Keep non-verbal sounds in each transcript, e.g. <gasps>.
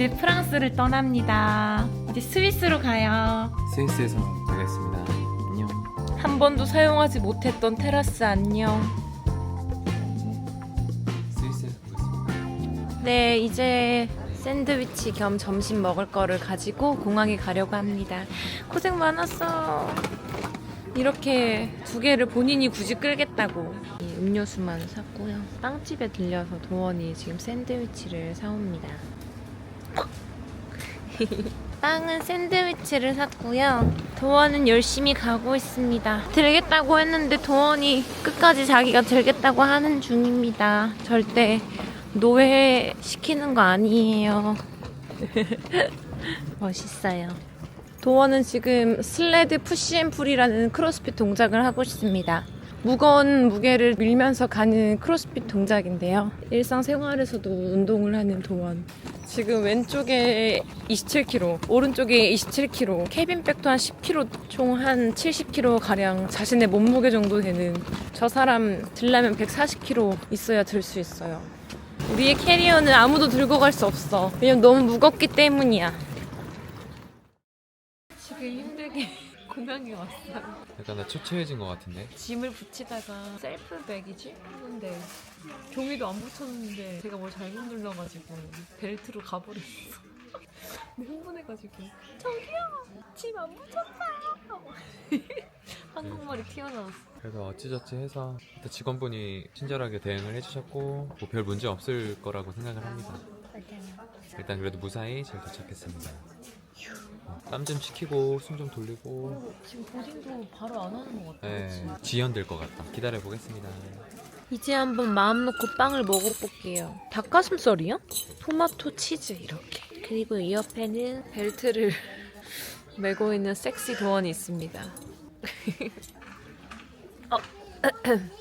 이제 프랑스를 떠납니다. 이제 스위스로 가요. 스위스에서 가겠습니다. 안녕. 한 번도 사용하지 못했던 테라스 안녕. 스위스에서. 네, 이제 샌드위치 겸 점심 먹을 거를 가지고 공항에 가려고 합니다. 고생 많았어. 이렇게 두 개를 본인이 굳이 끌겠다고 이 음료수만 샀고요. 빵집에 들려서 도원이 지금 샌드위치를 사옵니다. <laughs> 빵은 샌드위치를 샀고요. 도원은 열심히 가고 있습니다. 들겠다고 했는데 도원이 끝까지 자기가 들겠다고 하는 중입니다. 절대 노예 시키는 거 아니에요. <laughs> 멋있어요. 도원은 지금 슬레드 푸시앤풀이라는 크로스핏 동작을 하고 있습니다. 무거운 무게를 밀면서 가는 크로스핏 동작인데요. 일상생활에서도 운동을 하는 도원. 지금 왼쪽에 27kg, 오른쪽에 27kg, 캐빈백도 한 10kg, 총 한 70kg 가량 자신의 몸무게 정도 되는 저 사람 들려면 140kg 있어야 들 수 있어요. 우리의 캐리어는 아무도 들고 갈 수 없어. 왜냐면 너무 무겁기 때문이야. 지금 힘들게 공항에 왔어요. 약간 나 초췌해진 것 같은데. 짐을 붙이다가 셀프백이지? 했는데 종이도 안 붙였는데 제가 뭘 잘못 눌러가지고 벨트로 가버렸어. <laughs> 근데 흥분해가지고 저기요! 짐 안 붙였어요! <laughs> 한국말이 튀어나왔어. 그래서 어찌저찌 해서 일단 직원분이 친절하게 대응을 해주셨고 뭐 별 문제 없을 거라고 생각을 합니다. 일단 그래도 무사히 잘 도착했습니다. 땀 좀 식히고 숨 좀 돌리고 지금 보딩도 바로 안 하는 것 같아. 네, 지연될 것 같다. 기다려 보겠습니다. 이제 한번 마음 놓고 빵을 먹어볼게요. 닭가슴살이요? 토마토 치즈 이렇게. 그리고 이 옆에는 벨트를 <laughs> 메고 있는 섹시 도원이 있습니다. <laughs> 어. <clears throat>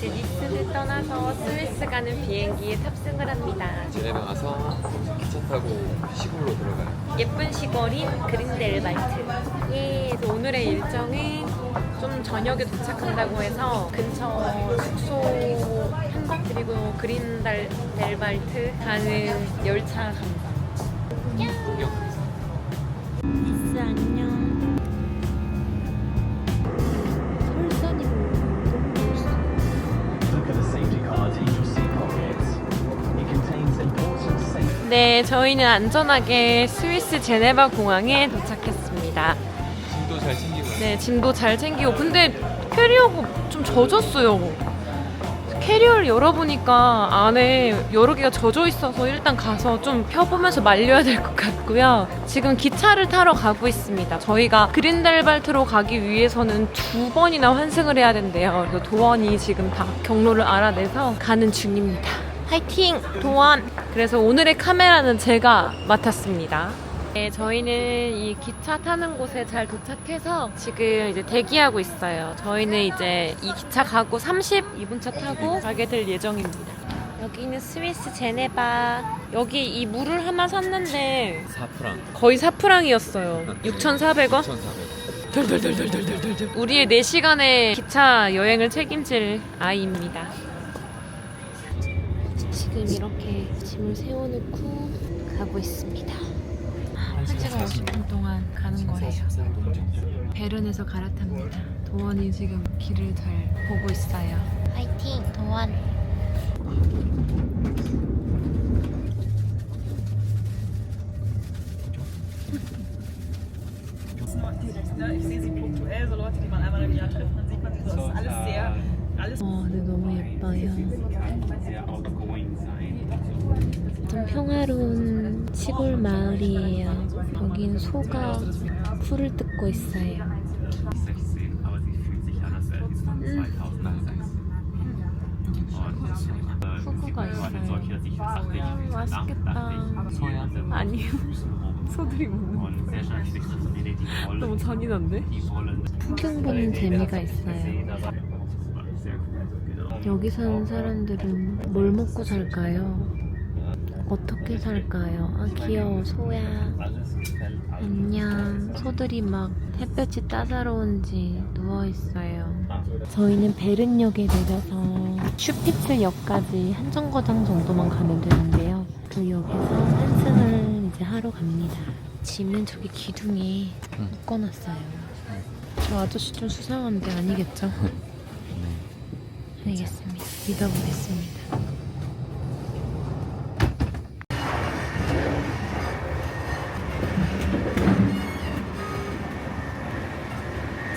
네, 이제 니스를 떠나서 스위스 가는 비행기에 탑승을 합니다. 제네바 가서 기차 타고 시골로 들어가요. 예쁜 시골인 그린델발트. 예, 그래서 오늘의 일정은 좀 저녁에 도착한다고 해서 근처 숙소 한번 그리고 그린델발트 가는 열차 갑니다. 구경. 미스 안녕. 네, 저희는 안전하게 스위스 제네바 공항에 도착했습니다. 짐도 잘 챙기고. 네, 짐도 잘 챙기고. 근데 캐리어가 좀 젖었어요. 캐리어를 열어보니까 안에 여러 개가 젖어 있어서 일단 가서 좀 펴보면서 말려야 될 것 같고요. 지금 기차를 타러 가고 있습니다. 저희가 그린델발트로 가기 위해서는 두 번이나 환승을 해야 된대요. 그래서 도원이 지금 다 경로를 알아내서 가는 중입니다. 화이팅! 도원! 그래서 오늘의 카메라는 제가 맡았습니다. 네, 저희는 이 기차 타는 곳에 잘 도착해서 지금 이제 대기하고 있어요. 저희는 이제 이 기차 가고 32분 차 타고 가게 될 예정입니다. 여기는 스위스 제네바. 여기 이 물을 하나 샀는데 4프랑. 거의 사프랑이었어요. 6,400원? 1,400원. 우리의 4시간의 기차 여행을 책임질 아이입니다. 지금 이렇게 짐을 세워놓고 가고 있습니다. 1시간 50분 동안 가는 거예요. 베른에서 갈아탑니다. 도원이 지금 길을 잘 보고 있어요. 화이팅, 도원. Ne? Ich sehe sie punktuell, so Leute, die man einmal im Jahr trifft, dann sieht man sie so. Das ist alles sehr, alles 어, 근데 너무 예뻐요. 좀 평화로운 시골 마을이에요. 여긴 소가 풀을 뜯고 있어요. 16, aber sie fühlt sich an, als wäre sie 2001. Und äh, 후구가 sie war eine solche, 있어요. 아, 맛있겠다. 소야. 아니요. 소들이 먹는. 너무 잔인한데? 풍경 보는 재미가 있어요. Genau. 여기 사는 사람들은 뭘 먹고 살까요? 어떻게 살까요? 아 귀여워 소야. 안녕 소들이 막 햇볕이 따사로운지 누워있어요 저희는 베른역에 내려서 슈피츠역까지 한 정거장 정도만 가면 되는데요 역에서 환승을 이제 하러 갑니다. 짐은 저기 기둥에 묶어놨어요. 저 아저씨 좀 수상한데 아니겠죠? <laughs> 알겠습니다. 믿어보겠습니다.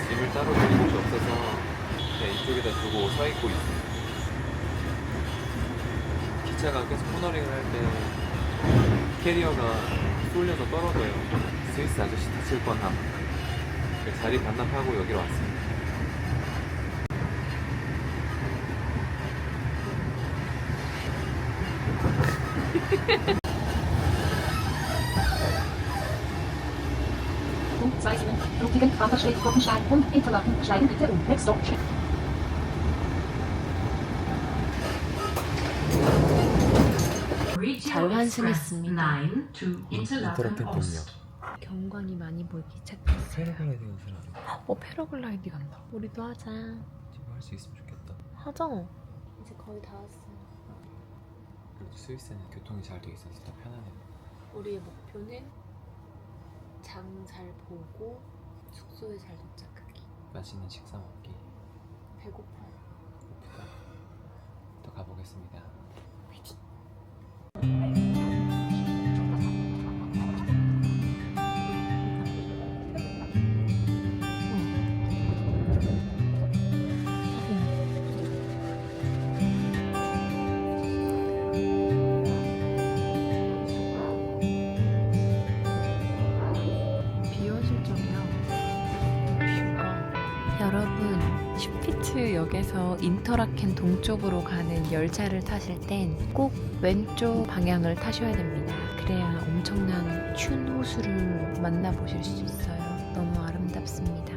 짐을 따로 두는 곳이 없어서 그냥 이쪽에다 두고 서 있고 있어요. 기차가 계속 코너링을 할 때 캐리어가 쏠려서 떨어져요. 스위스 아저씨 다칠 뻔함. 그래서 자리 반납하고 여기로 왔습니 다. Punktzeichnung. Rutigen, Wasserschritt, Gruppenstein und Interlaken. Steigen bitte um. Next stop. 잘 환승했습니다. 인터라켄 동력. 경관이 많이 보이기 시작했어요. 패러글라이딩 사람. 어 패러글라이딩 한다. 우리도 하자. 지금 할 수 있으면 좋겠다. 하자. 이제 거의 다 왔어요. 그래도 스위스는 교통이 잘 돼 있어서 더 편하네요. 우리의 목표는 장 잘 보고 숙소에 잘 도착하기. 맛있는 식사 먹기. 배고파요. 고프다. 또 가보겠습니다. 비현실적이야. 인터라켄 동쪽으로 가는 열차를 타실 땐 꼭 왼쪽 방향을 타셔야 됩니다. 그래야 엄청난 춘 호수를 만나보실 수 있어요. 너무 아름답습니다.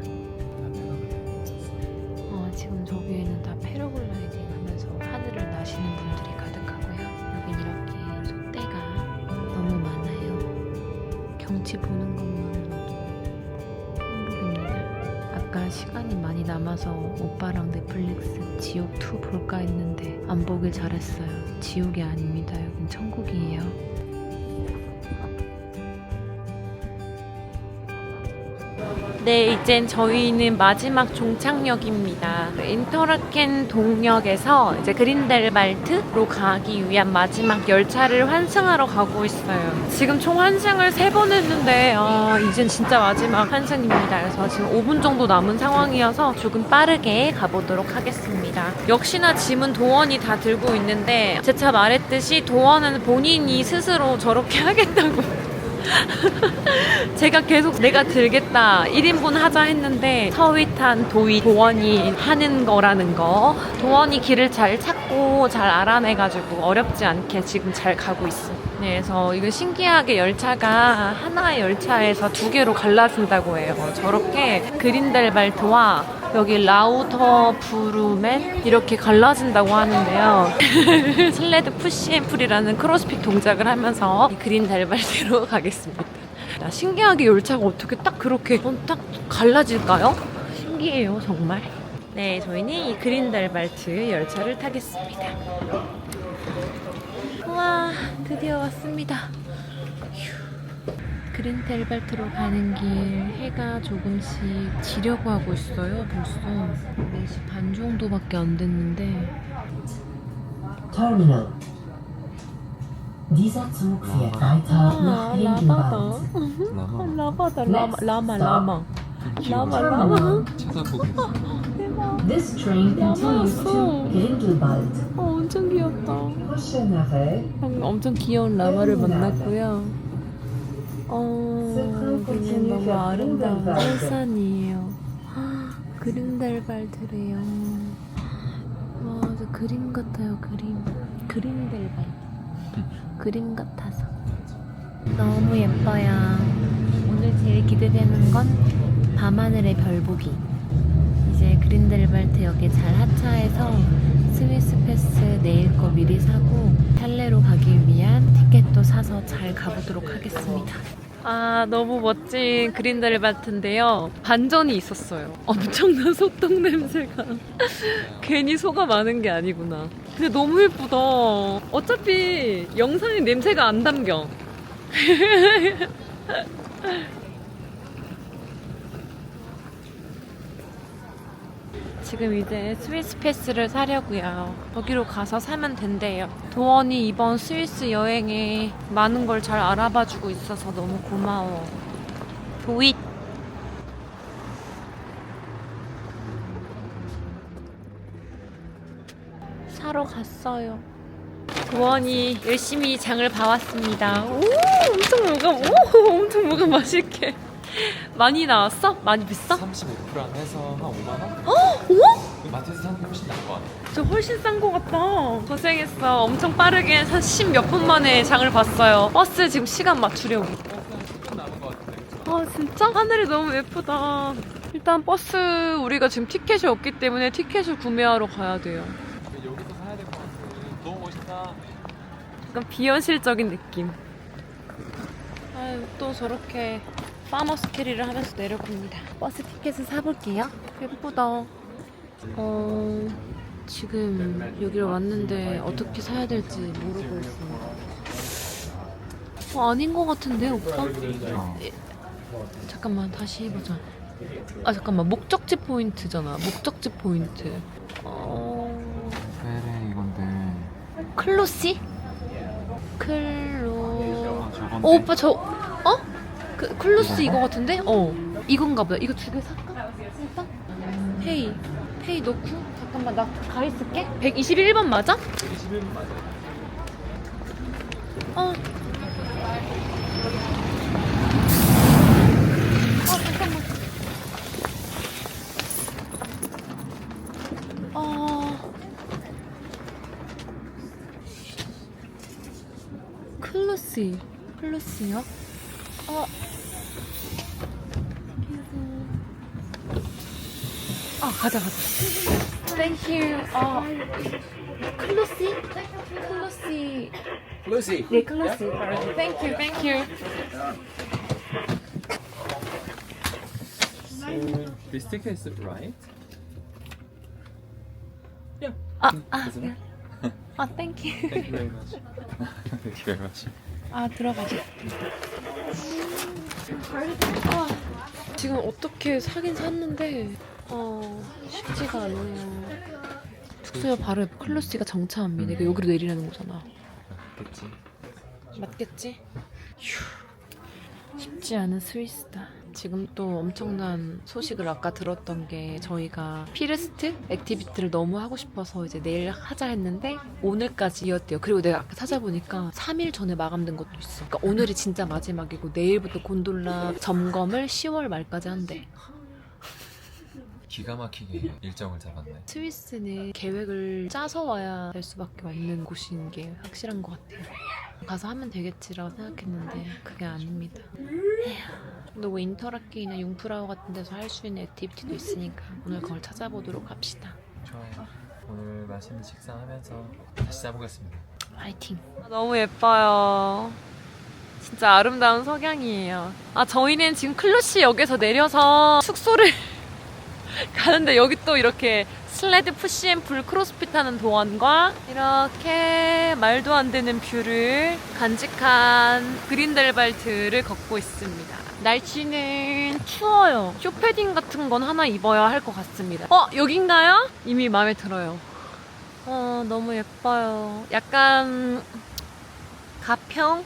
어, 지금 저기에는 다 패러글라이딩 하면서 하늘을 나시는 분들이 가득하고요. 여긴 이렇게 속대가 너무 많아요. 경치 보는 것 시간이 많이 남아서 오빠랑 넷플릭스 지옥2 볼까 했는데 안 보길 잘했어요. 지옥이 아닙니다. 여긴 천국이에요. 네, 이젠 저희는 마지막 종착역입니다. 인터라켄 동역에서 이제 그린델발트로 가기 위한 마지막 열차를 환승하러 가고 있어요. 지금 총 환승을 세 번 했는데, 아, 이젠 진짜 마지막 환승입니다. 그래서 지금 5분 정도 남은 상황이어서 조금 빠르게 가보도록 하겠습니다. 역시나 짐은 도원이 다 들고 있는데, 제 차 말했듯이 도원은 본인이 스스로 저렇게 <laughs> 하겠다고. <laughs> 제가 계속 내가 들겠다 1인분 하자 했는데 서윗한 도희 도원이 하는 거라는 거. 도원이 길을 잘 찾고 잘 알아내가지고 어렵지 않게 지금 잘 가고 있어 네, 그래서 이거 신기하게 열차가 하나의 열차에서 두 개로 갈라진다고 해요 저렇게 그린델발트와 여기 라우터 부루멘 이렇게 갈라진다고 하는데요 <laughs> 슬레드 푸시앤풀이라는 크로스핏 동작을 하면서 이 그린델발트로 <laughs> 가겠습니다 야, 신기하게 열차가 어떻게 딱 그렇게 어, 딱 갈라질까요? 신기해요, 정말. 네, 저희는 이 그린달발트 열차를 타겠습니다. 우와, 드디어 왔습니다. 휴. 그린델발트로 가는 길 해가 조금씩 지려고 하고 있어요, 벌써. 4시 반 정도밖에 안 됐는데. Terminal. Dieser Zug fährt weiter nach. 라마. 라바다, 라마. 라마. 라마, 라마. Terminal. 쳐다보고 있어. This train continues to Grindelwald. 어, 엄청 귀엽다. 방금 엄청 귀여운 라마를 만났고요. 어, 여기는 너무 아름다운 설산이에요. 그린델발드래요. 와, 저 그림 같아요, 그림. 그린델발드. 그림 같아서. 너무 예뻐요. 오늘 제일 기대되는 건 밤하늘의 별 보기. 이제 그린델발트 역에 잘 하차해서 스위스 패스 내일 거 미리 사고 탈레로 가기 위한 티켓도 사서 잘 가보도록 하겠습니다. 아 너무 멋진 그린델바트인데요. 반전이 있었어요. 엄청난 소똥 냄새가. <laughs> 괜히 소가 많은 게 아니구나. 근데 너무 예쁘다. 어차피 영상에 냄새가 안 담겨 <laughs> 지금 이제 스위스 패스를 사려고요. 거기로 가서 사면 된대요. 도원이 이번 스위스 여행에 많은 걸 잘 알아봐주고 있어서 너무 고마워. 도잇! 사러 갔어요. 도원이 열심히 장을 봐왔습니다. 오, 엄청 뭐가, 오, 엄청 뭐가 맛있게. 많이 나왔어? 많이 비싸? 35% 해서 한 5만 원? 오? 마트에서 사는 게 훨씬 나은 것 같아. 저 훨씬 싼것 같다. 고생했어. 엄청 빠르게 한10몇분 만에 장을 봤어요. 버스 지금 시간 맞추려고. 좀 남은 것 같은데. 아 진짜 하늘이 너무 예쁘다. 일단 버스 우리가 지금 티켓이 없기 때문에 티켓을 구매하러 가야 돼요. 여기서 사야 될 것 같아. 너무 멋있다. 약간 비현실적인 느낌. 아유 또 저렇게 파머스 캐리를 하면서 내려봅니다. 버스 티켓을 사볼게요. 예쁘다. 어 지금 여기로 왔는데 어떻게 사야 될지 모르고 있습니다. 어, 아닌 것 같은데 오빠? 에, 잠깐만 다시 해보자. 아 잠깐만 목적지 포인트잖아. 목적지 포인트. 어 그래 이건데. 클로시? 클로. 아, 저건데. 어, 오빠 저 어? 그 클로스 이거 같은데? 어. 이건가 보다. 이거 두 개 살까? 살까? 페이. 페이 넣고 잠깐만 나 가 있을게. 121번 맞아? 21분 맞아. 어. 아 잠깐만. 아. 클로시. 클로시요? 어. 아 가자 가자. 땡큐. 아. 클로시? 클로시. 루시. 네, 클로시. 땡큐, 땡큐. This ticket is right? 아, 아, 네. 아, 땡큐. Thank you very much. Thank you very much. 아, 들어가자. 아, 지금 어떻게 사긴 샀는데, 어, 쉽지가 않네요. 숙소에 바로 옆에 클로시가 정차합니다. 이거 여기로 내리라는 거잖아. 됐지. 맞겠지? 휴, 쉽지 않은 스위스다. 지금 또 엄청난 소식을 아까 들었던 게 저희가 피르스트 액티비티를 너무 하고 싶어서 이제 내일 하자 했는데 오늘까지였대요. 그리고 내가 아까 찾아보니까 3일 전에 마감된 것도 있어. 그러니까 오늘이 진짜 마지막이고 내일부터 곤돌라 점검을 10월 말까지 한대. 기가 막히게 일정을 잡았네. 스위스는 계획을 짜서 와야 될 수밖에 없는 곳인 게 확실한 것 같아요. 가서 하면 되겠지라고 생각했는데 그게 아닙니다. 에휴, 또뭐 인터라키나 융프라우 같은 데서 할 수 있는 액티비티도 있으니까 오늘 그걸 찾아보도록 합시다. 좋아요. 오늘 맛있는 식사하면서 다시 짜보겠습니다. 화이팅. 너무 예뻐요. 진짜 아름다운 석양이에요. 아 저희는 지금 클루시 역에서 내려서 숙소를 가는데 여기 또 이렇게 슬레드 푸시앤풀 크로스핏 하는 도안과 이렇게 말도 안 되는 뷰를 간직한 그린델발트를 걷고 있습니다. 날씨는 추워요. 쇼패딩 같은 건 하나 입어야 할 것 같습니다. 어, 여긴가요? 이미 마음에 들어요. 어, 너무 예뻐요. 약간 가평?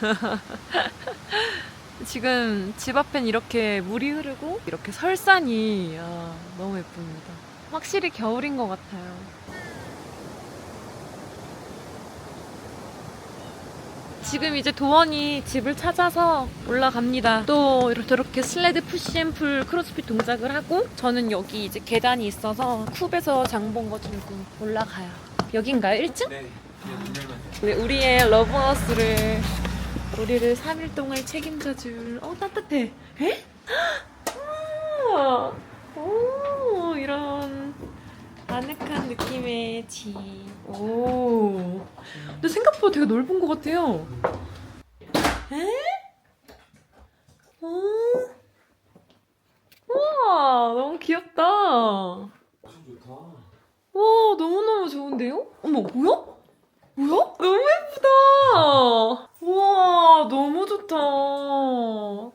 <laughs> 지금 집 앞엔 이렇게 물이 흐르고 이렇게 설산이 아, 너무 예쁩니다. 확실히 겨울인 것 같아요. 지금 이제 도원이 집을 찾아서 올라갑니다. 또 이렇게 슬레드 푸시앤풀 크로스핏 동작을 하고 저는 여기 이제 계단이 있어서 쿱에서 장본 거 들고 올라가요. 여긴가요? 1층? 네. 문열만 우리, 우리의 러브하우스를 우리를 3일 동안 책임져 줄, 어, 따뜻해. 에? 아, 오, 이런 아늑한 느낌의 집. 오. 근데 생각보다 되게 넓은 것 같아요. 에? 어? 오. 와, 너무 귀엽다. 아, 와, 너무너무 좋은데요? 어머, 뭐야? 뭐야? 너무 예쁘다! 우와, 너무 좋다. 오,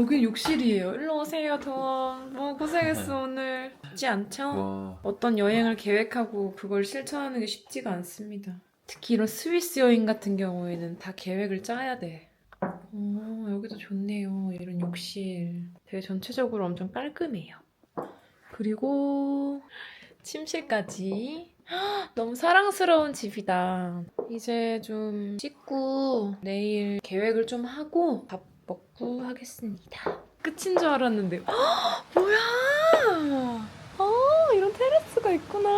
여긴 욕실이에요. 일로 오세요, 돈. 뭐 고생했어, 오늘. 쉽지 않죠? 와. 어떤 여행을 계획하고 그걸 실천하는 게 쉽지가 않습니다. 특히 이런 스위스 여행 같은 경우에는 다 계획을 짜야 돼. 오, 여기도 좋네요. 이런 욕실. 되게 전체적으로 엄청 깔끔해요. 그리고 침실까지. 헉, <gasps> 너무 사랑스러운 집이다. 이제 좀 씻고 내일 계획을 좀 하고 밥 먹고 하겠습니다. 끝인 줄 알았는데. 헉, <gasps> 뭐야! 아, 이런 테라스가 있구나.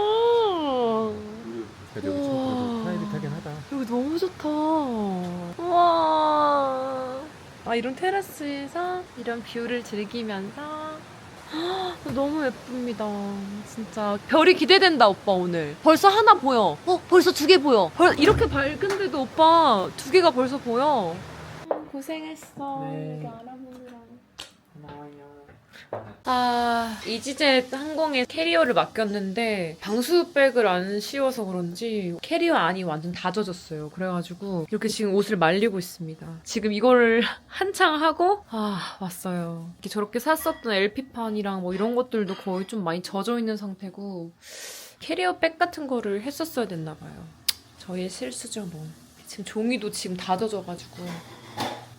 그래도 여기 좀 우와. 그래도 프라이빗하긴 하다. 여기 너무 좋다. 우와. 아, 이런 테라스에서 이런 뷰를 즐기면서 헉, 너무 예쁩니다. 진짜 별이 기대된다, 오빠 오늘. 벌써 하나 보여. 어, 벌써 두 개 보여. 벌, 이렇게 밝은데도 오빠 두 개가 벌써 보여. 음, 고생했어. 네. 아, 이지젯 항공에 캐리어를 맡겼는데 방수백을 안 씌워서 그런지 캐리어 안이 완전 다 젖었어요. 그래가지고 이렇게 지금 옷을 말리고 있습니다. 지금 이거를 <laughs> 한창 하고 아 왔어요. 이렇게 저렇게 샀었던 LP판이랑 뭐 이런 것들도 거의 좀 많이 젖어 있는 상태고 캐리어 백 같은 거를 했었어야 됐나 봐요. 저의 실수죠 뭐. 지금 종이도 지금 다 젖어가지고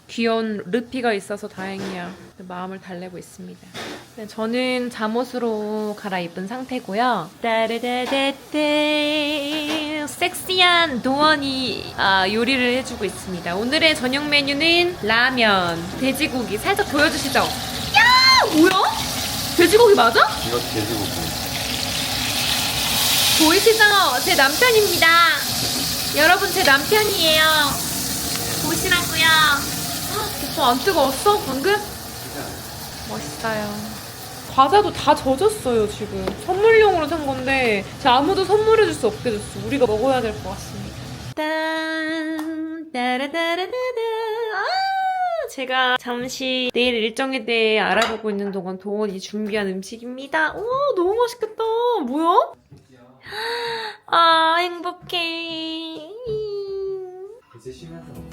귀여운 르피가 있어서 다행이야. 마음을 달래고 있습니다. 네, 저는 잠옷으로 갈아입은 상태고요. 따르르르르 섹시한 도원이 아, 요리를 해주고 있습니다. 오늘의 저녁 메뉴는 라면, 돼지고기 살짝 보여주시죠. 야 뭐야? 돼지고기 맞아? 이것도 돼지고기. 보이시죠? 제 남편입니다. 여러분 제 남편이에요. 보시라고요. 오빠 안 뜨거웠어 방금? 멋있어요. 과자도 다 젖었어요 지금. 선물용으로 산 건데 제가 아무도 선물해줄 수 없게 됐어. 우리가 먹어야 될 것 같습니다. 딴 따라따라따다 아 제가 잠시 내일 일정에 대해 알아보고 있는 동안 도원이 준비한 음식입니다. 우와 너무 맛있겠다. 뭐야? 아 행복해. 이제 쉬면서.